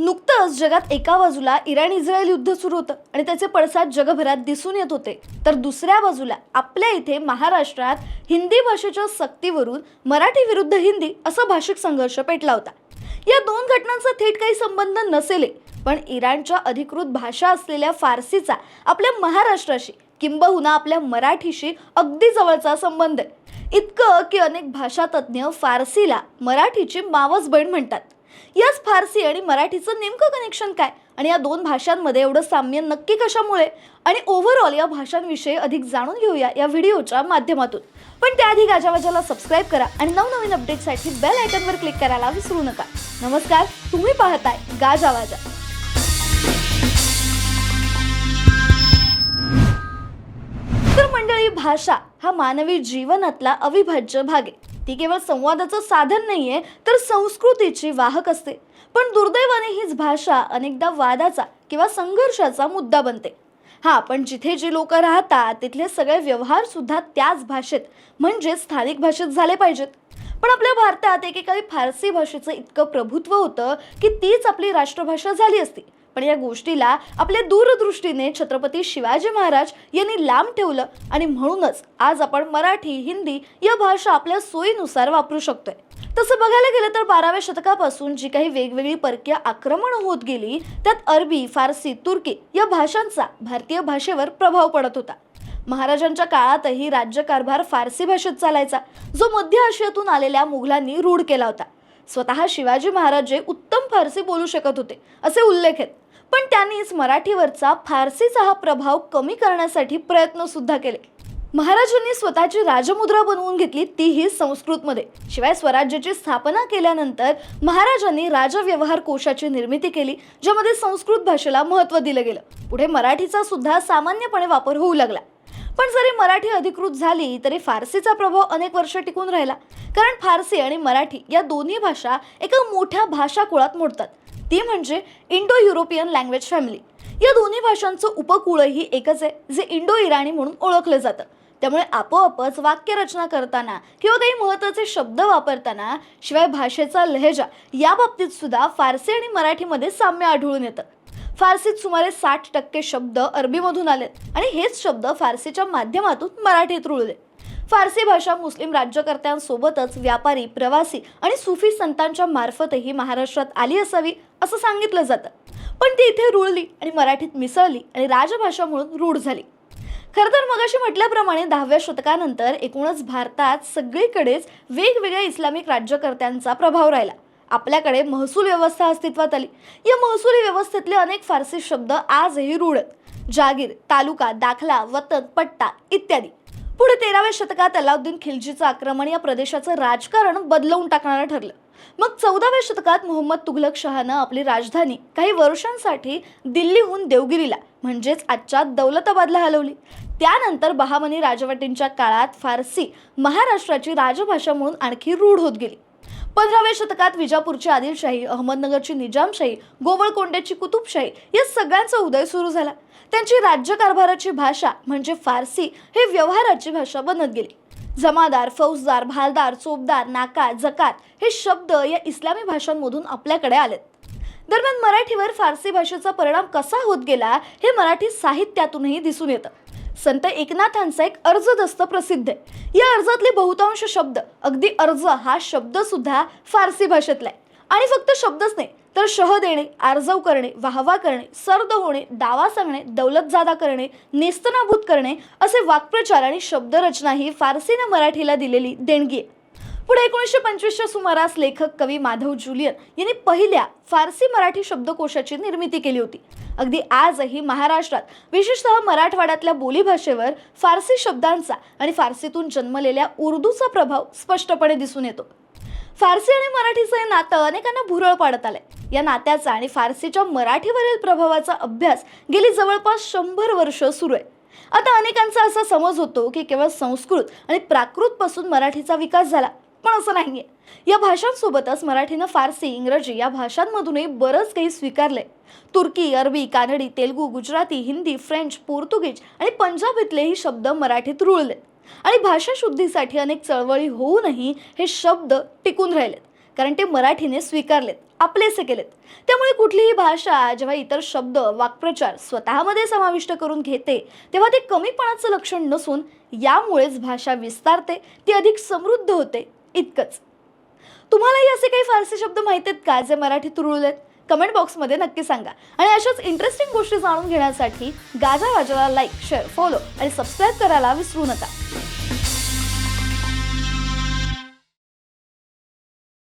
नुकतंच जगात एका बाजूला इराण इस्रायल युद्ध सुरू होतं आणि त्याचे पडसाद जगभरात दिसून येत होते. तर दुसऱ्या बाजूला आपल्या इथे महाराष्ट्रात हिंदी भाषेच्या सक्तीवरून मराठी विरुद्ध हिंदी असा भाषिक संघर्ष पेटला होता. या दोन घटनांचा थेट काही संबंध नसेल पण इराणच्या अधिकृत भाषा असलेल्या फारसीचा आपल्या महाराष्ट्राशी किंबहुना आपल्या मराठीशी अगदी जवळचा संबंध आहे. इतकं की अनेक भाषातज्ज्ञ फारसीला मराठीची मावस बहीण म्हणतात. याच फारसी आणि मराठीचं नेमकं कनेक्शन काय? आणि या दोन भाषांमध्ये एवढं साम्य नक्की कशामुळे? आणि ओव्हरऑल या भाषांविषयी अधिक जाणून घेऊया या व्हिडिओच्या माध्यमातून. पण त्याआधी गाजावाजाला सबस्क्राईब करा आणि नवनवीन अपडेटसाठी बेल आयकनवर क्लिक करायला विसरू नका. नमस्कार तुम्ही पाहताय गाजावाजा तर मंडळी भाषा हा मानवी जीवनातला अविभाज्य भाग आहे. ती केवळ संवादाचं साधन नाही आहे तर संस्कृतीची वाहक असते. पण दुर्दैवाने हीच भाषा अनेकदा वादाचा किंवा संघर्षाचा मुद्दा बनते. हा पण जिथे जी लोक राहतात तिथले सगळे व्यवहार सुद्धा त्याच भाषेत म्हणजे स्थानिक भाषेत झाले पाहिजेत. पण आपल्या भारतात एकेकाळी फारसी भाषेचं इतकं प्रभुत्व होतं की तीच आपली राष्ट्रभाषा झाली असती. पण या गोष्टीला आपल्या दूरदृष्टीने छत्रपती शिवाजी महाराज यांनी लांब ठेवलं आणि म्हणूनच आज आपण मराठी हिंदी या भाषा आपल्या सोयीनुसार वापरू शकतोय. तसं बघायला गेलं तर बाराव्या शतकापासून जी काही वेगवेगळी परकीय आक्रमणं होत गेली त्यात अरबी फारसी तुर्की या भाषांचा भारतीय भाषेवर प्रभाव पडत होता. महाराजांच्या काळातही राज्यकारभार फारसी भाषेत चालायचा जो मध्य आशियातून आलेल्या मुघलांनी रूढ केला होता. स्वतः शिवाजी महाराज जे उत्तम फारसी बोलू शकत होते असे उल्लेख आहेत. पण त्यांनीच मराठीवरचा फारसीचा हा प्रभाव कमी करण्यासाठी प्रयत्नसुद्धा केले. महाराजांनी स्वतःची राजमुद्रा बनवून घेतली तीही संस्कृतमध्ये शिवाय स्वराज्याची स्थापना केल्यानंतर महाराजांनी राजव्यवहार कोशाची निर्मिती केली ज्यामध्ये संस्कृत भाषेला महत्त्व दिलं गेलं. पुढे मराठीचा सुद्धा सामान्यपणे वापर होऊ लागला. पण जरी मराठी अधिकृत झाली तरी फारसीचा प्रभाव अनेक वर्ष टिकून राहिला. कारण फारसी आणि मराठी या दोन्ही भाषा एका मोठ्या भाषाकुळात मोडतात. ती म्हणजे इंडो युरोपियन लँग्वेज फॅमिली या दोन्ही भाषांचं उपकुळही एकच आहे जे इंडो इराणी म्हणून ओळखलं जातं. त्यामुळे आपोआपच वाक्यरचना करताना किंवा काही महत्त्वाचे शब्द वापरताना शिवाय भाषेचा लहेजा या बाबतीत सुद्धा फारसी आणि मराठीमध्ये साम्य आढळून येतं. फारसीत सुमारे साठ टक्के शब्द अरबीमधून आलेत आणि हेच शब्द फारसीच्या माध्यमातून मराठीत रुळले. फारसी भाषा मुस्लिम राज्यकर्त्यांसोबतच व्यापारी प्रवासी आणि सुफी संतांच्या मार्फतही महाराष्ट्रात आली असावी असं सांगितलं जातं. पण ती इथे रुळली आणि मराठीत मिसळली आणि राजभाषा म्हणून रूढ झाली. खरं तर मगाशी म्हटल्याप्रमाणे दहाव्या शतकानंतर एकूणच भारतात सगळीकडेच वेगवेगळ्या इस्लामिक राज्यकर्त्यांचा प्रभाव राहिला. आपल्याकडे महसूल व्यवस्था अस्तित्वात आली. या महसुली व्यवस्थेतले अनेक फारसी शब्द आजही रूढ आहेत. जागीर तालुका दाखला वतन पट्टा इत्यादी. पुढे तेराव्या शतकात अलाउद्दीन खिलजीचं आक्रमण या प्रदेशाचं राजकारण बदलवून टाकणारं ठरलं. मग चौदाव्या शतकात मोहम्मद तुघलक शहानं आपली राजधानी काही वर्षांसाठी दिल्लीहून देवगिरीला म्हणजेच आजच्या दौलताबादला हलवली. त्यानंतर बहामनी राजवटींच्या काळात फारसी महाराष्ट्राची राजभाषा म्हणून आणखी रूढ होत गेली. पंधराव्या शतकात विजापूरची आदिलशाही अहमदनगरची निजामशाही गोवळकोंड्याची कुतुबशाही या सगळ्यांचा उदय सुरू झाला. त्यांची राज्यकारभाराची भाषा म्हणजे फारसी हे व्यवहाराची भाषा बनत गेली. जमादार फौजदार भालदार चोपदार नाका जकात हे शब्द या इस्लामी भाषांमधून आपल्याकडे आलेत. दरम्यान मराठीवर फारसी भाषेचा परिणाम कसा होत गेला हे मराठी साहित्यातूनही दिसून येतं. संत एकनाथांचा एक अर्जदस्त प्रसिद्ध आहे. या अर्जातले बहुतांश शब्द अगदी अर्ज हा शब्द सुद्धा फारसी भाषेतला आहे. आणि फक्त शब्दच नाही तर शह देणे आर्जव करणे वाहवा करणे सर्द होणे दावा सांगणे दौलतजादा करणे नेस्तनाभूत करणे असे वाक्प्रचार आणि शब्दरचना ही फारसीनं मराठीला दिलेली देणगी आहे. पुढे एकोणीसशे पंचवीसच्या सुमारास लेखक कवी माधव जुलियन यांनी पहिल्या फारसी मराठी शब्दकोशाची निर्मिती केली होती. अगदी आजही महाराष्ट्रात विशेषतः मराठवाड्यातल्या बोलीभाषेवर फारसी शब्दांचा आणि फारसीतून जन्मलेल्या उर्दूचा प्रभाव स्पष्टपणे दिसून येतो. फारसी आणि मराठीचं हे नातं अनेकांना भुरळ पाडत आलंय. या नात्याचा आणि फारसीच्या मराठीवरील प्रभावाचा अभ्यास गेली जवळपास शंभर वर्ष सुरू आहे. आता अनेकांचा असा समज होतो की केवळ संस्कृत आणि प्राकृतपासून मराठीचा विकास झाला. पण असं नाही आहे या भाषांसोबतच मराठीनं फारसी इंग्रजी या भाषांमधूनही बरंच काही स्वीकारलंय. तुर्की अरबी कानडी तेलगू गुजराती हिंदी फ्रेंच पोर्तुगीज आणि पंजाबीतलेही शब्द मराठीत रुळले. आणि भाषा शुद्धीसाठी अनेक चळवळी होऊनही हे शब्द टिकून राहिलेत. कारण ते मराठीने स्वीकारलेत आपलेसे केलेत. त्यामुळे कुठलीही भाषा जेव्हा इतर शब्द वाक्प्रचार स्वतःमध्ये समाविष्ट करून घेते तेव्हा ते कमीपणाचं लक्षण नसून यामुळेच भाषा विस्तारते ती अधिक समृद्ध होते. इतकंच. तुम्हालाही असे काही फारसे शब्द माहीत आहेत का जे मराठीत रुळलेत कमेंट बॉक्समध्ये नक्की सांगा. आणि अशाच इंटरेस्टिंग गोष्टी जाणून घेण्यासाठी गाजा वाजाला लाईक शेअर फॉलो आणि सबस्क्राईब करायला विसरू नका.